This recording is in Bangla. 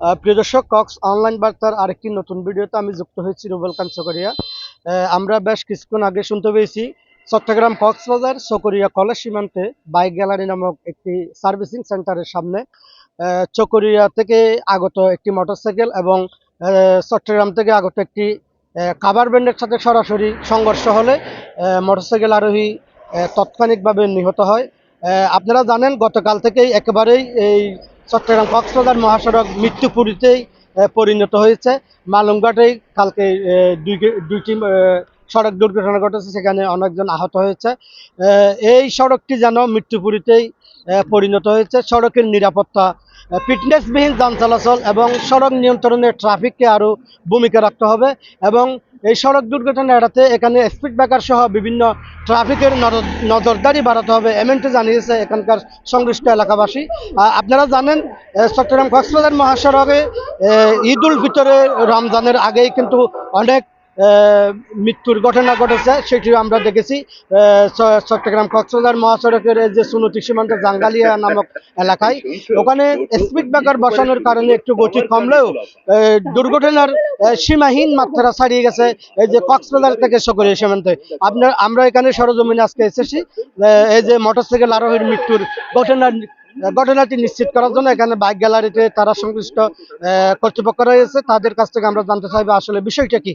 প্রিয় দর্শক, কক্স অনলাইন বার্তার আরেকটি নতুন ভিডিওতে আমি যুক্ত হয়েছি রুবেল চকরিয়া আমরা বেশ কিছুক্ষণ আগে শুনতে পেয়েছি, চট্টগ্রাম কক্সবাজার চকরিয়া কলেজ সীমান্তে বাইক গ্যালারি নামক একটি সার্ভিসিং সেন্টারের সামনে চকরিয়া থেকে আগত একটি মোটরসাইকেল এবং চট্টগ্রাম থেকে আগত একটি কাভার ব্যান্ডের সাথে সরাসরি সংঘর্ষ হলে মোটরসাইকেল আরোহী তাৎক্ষণিকভাবে নিহত হয়। আপনারা জানেন, গতকাল থেকেই একেবারেই এই চট্টগ্রাম কক্সবাজার মহাসড়ক মৃত্যুপুরীতেই পরিণত হয়েছে। মালুমঘাটেই কালকে দুই দুইটি সড়ক দুর্ঘটনা ঘটেছে, সেখানে অনেকজন আহত হয়েছে। এই সড়কটি যেন মৃত্যুপুরীতেই পরিণত হয়েছে। সড়কের নিরাপত্তা ফিটনেসবিহীন যান চলাচল এবং সড়ক নিয়ন্ত্রণে ট্রাফিককে আরও ভূমিকা রাখতে হবে এবং এই সড়ক দুর্ঘটনা এড়াতে এখানে স্পিড ব্রেকার সহ বিভিন্ন ট্রাফিকের নজর- নজরদারি বাড়াতে হবে, এমনটি জানিয়েছে এখানকার সংশ্লিষ্ট এলাকাবাসী। আপনারা জানেন চট্টগ্রাম কক্সবাজার মহাসড়কে ঈদ উল ফিতরে রমজানের আগেই কিন্তু অনেক মৃত্যুর ঘটনা ঘটেছে, সেটিও আমরা দেখেছি। চট্টগ্রাম কক্সবাজার মহাসড়কের যে সুনতি সীমান্তে জাঙ্গালিয়া নামক এলাকায়, ওখানে স্পিড ব্রেকার বসানোর কারণে একটু গতি কমলেও দুর্ঘটনার সীমাহীন মাত্রা ছাড়িয়ে গেছে এই যে কক্সবাজার থেকে সকরিয়া সীমান্তে। আপনার, আমরা এখানে সরজমিনে আজকে এসেছি এই যে মোটরসাইকেল আরোহীর মৃত্যুর ঘটনা, ঘটনাটি নিশ্চিত করার জন্য এখানে বাইক গ্যালারিতে তারা সংশ্লিষ্ট কর্তৃপক্ষ রয়েছে। তাদের কাছ থেকে আমরা জানতে চাইব আসলে বিষয়টা কি?